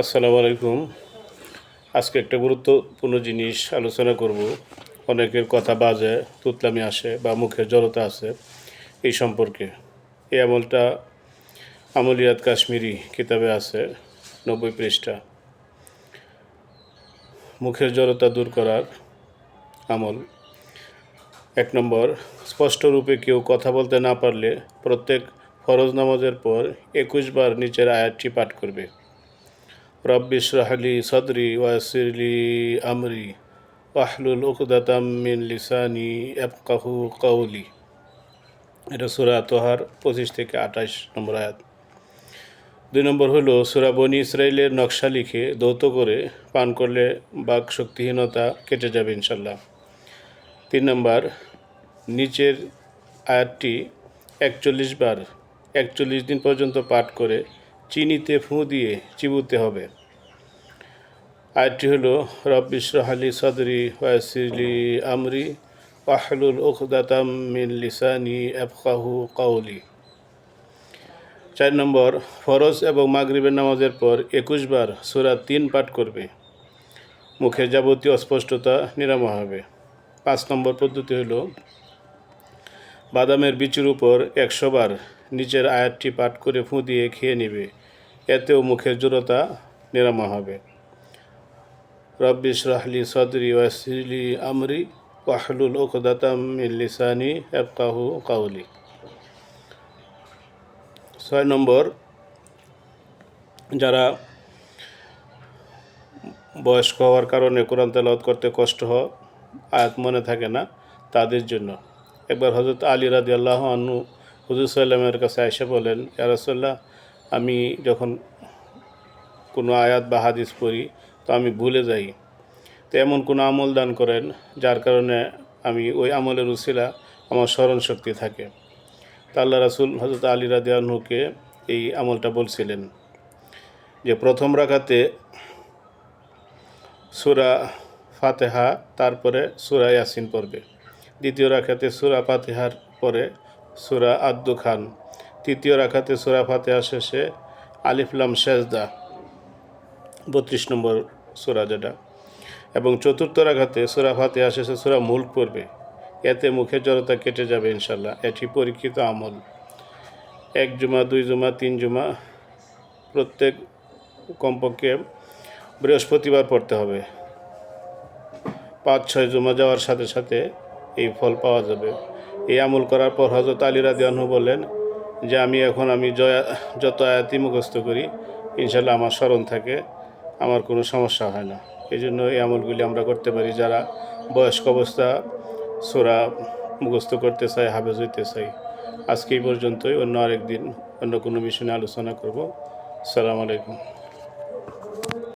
আসসালামু আলাইকুম। আজকে একটা গুরুত্বপূর্ণ জিনিস আলোচনা করব। অনেকের কথা বাজে, তুতলামি আসে বা মুখের জড়তা আছে এই সম্পর্কে। এই আমলটা আমলিয়াত কাশ্মীরি কিতাবে আছে, নব্বই পৃষ্ঠা। মুখের জড়তা দূর করার আমল। এক নম্বর, স্পষ্ট রূপে কেউ কথা বলতে না পারলে প্রত্যেক ফরজ নামাজের পর একুশ বার নিচের আয়াতটি পাঠ করবে। ইশরাহলি সদরি ওয়াসিরলি আমরি ওয়াহলুল উকদাতাম মিন লিসানি ইয়াফকাহু কাউলি এটা সুরা তোহার পঁচিশ থেকে আঠাশ নম্বর আয়াত। দুই নম্বর হলো, সুরা বনি ইসরায়েলের নকশা লিখে দৌত করে পান করলে বাক শক্তিহীনতা কেটে যাবে ইনশাল্লাহ তিন নম্বর, নিচের আয়াতটি একচল্লিশ বার একচল্লিশ দিন পর্যন্ত পাঠ করে চিনিতে ফুঁ দিয়ে চিবুতে হবে। আয়াতটি হলো রব্বিশরাহালি সদরি ওয়াসিলি আমরি ওয়াহলুল উকদাতাম মিন লিসানি আফকাহু কাউলি চার নম্বর, ফরজ এবং মাগরিবের নামাজের পর একুশ বার সুরা তিন পাঠ করবে। মুখের যাবতীয় অস্পষ্টতা নিরাময় হবে। পাঁচ নম্বর পদ্ধতি হলো বাদামের বিচুর উপর একশো বার নিচের আয়াতটি পাঠ করে ফুঁ দিয়ে খেয়ে নেবে। এতেও মুখের জড়তা নিরাময় হবে। রব্বিশ রাহলি সদরি ওয়াসিলি আমরি ওয়াহলুল ওকদাতাম লিসানি এফকাহু কাউলি ছয় নম্বর, যারা বয়স্ক হওয়ার কারণে কোরআন তেলাওয়াত করতে কষ্ট হয়, আয়াত মনে থাকে না, তাদের জন্য। একবার হজরত আলী রাদি আল্লাহ আনু হুজুর সাল্লামের কাছে এসে বলেন ইয়ারসল্লাহ আমি যখন কোনো আয়াত বা হাদিস পড়ি, তো আমি ভুলে যাই। তো এমন কোনো আমল দান করেন, যার কারণে আমি ওই আমলের উসিলা, আমার স্মরণ শক্তি থাকে। তা আল্লাহ রাসুল হজরত আলী রাদি আনহুকে এই আমলটা বলছিলেন যে, প্রথম রাখাতে সুরা ফাতেহা, তারপরে সুরা ইয়াসিন পড়বে। দ্বিতীয় রাখাতে সুরা ফাতেহার পরে সুরা আব্দু খান তৃতীয় রাখাতে সুরা ফাতেহা শেষে আলিফলাম শেজদা বত্রিশ নম্বর সুরা যেটা। এবং চতুর্থ রাখাতে সুরা ফাতেহা শেষে সুরা মুল্ক পড়বে। এতে মুখে জড়তা কেটে যাবে ইনশাল্লাহ এটি পরীক্ষিত আমল। এক জুমা, দুই জুমা, তিন জুমা প্রত্যেক কমপক্ষে বৃহস্পতিবার পড়তে হবে। পাঁচ, ছয় জমা যাওয়ার সাথে সাথে এই ফল পাওয়া যাবে। এই আমল করার পর হজরত আলী রাদিয়ানহু বলেন যে আমি এখন আমি জয়া যত আয়াতি মুখস্থ করি ইনশাল্লাহ আমার স্মরণ থাকে, আমার কোনো সমস্যা হয় না। এই জন্য এই আমলগুলি আমরা করতে পারি যারা বয়স্ক অবস্থা, সোরা মুখস্থ করতে চাই হাফেজ হইতে চাই আজকে এই পর্যন্তই, অন্য আরেকদিন অন্য কোনো বিষয় নিয়ে আলোচনা করব। সালাম আলাইকুম।